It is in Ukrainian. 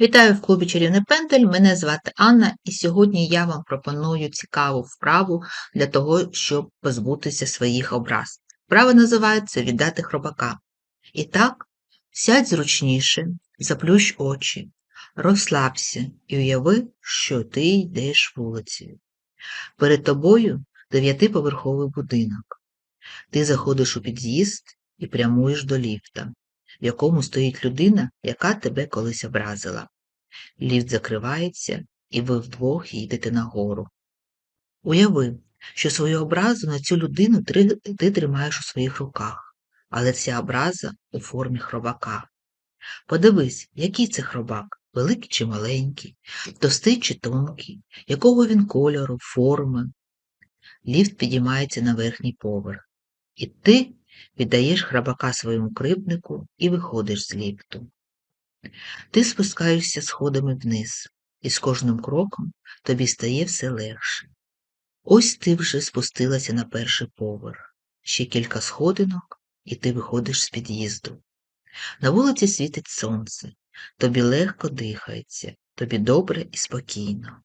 Вітаю в клубі Чарівний Пендель. Мене звати Анна, і сьогодні я вам пропоную цікаву вправу для того, щоб позбутися своїх образ. Вправа називається Віддати хробака. І так, сядь зручніше, заплющ очі, розслабся і уяви, що ти йдеш вулицею. Перед тобою дев'ятиповерховий будинок. Ти заходиш у під'їзд і прямуєш до ліфта, в якому стоїть людина, яка тебе колись образила. Ліфт закривається, і ви вдвох їдете нагору. Уяви, що свою образу на цю людину ти тримаєш у своїх руках, але ця образа у формі хробака. Подивись, який це хробак, великий чи маленький, товстий чи тонкий, якого він кольору, форми. Ліфт підіймається на верхній поверх, і ти віддаєш хробака своєму кривднику і виходиш з ліфту. Ти спускаєшся сходами вниз, і з кожним кроком тобі стає все легше. Ось ти вже спустилася на перший поверх, ще кілька сходинок, і ти виходиш з під'їзду. На вулиці світить сонце, тобі легко дихається, тобі добре і спокійно.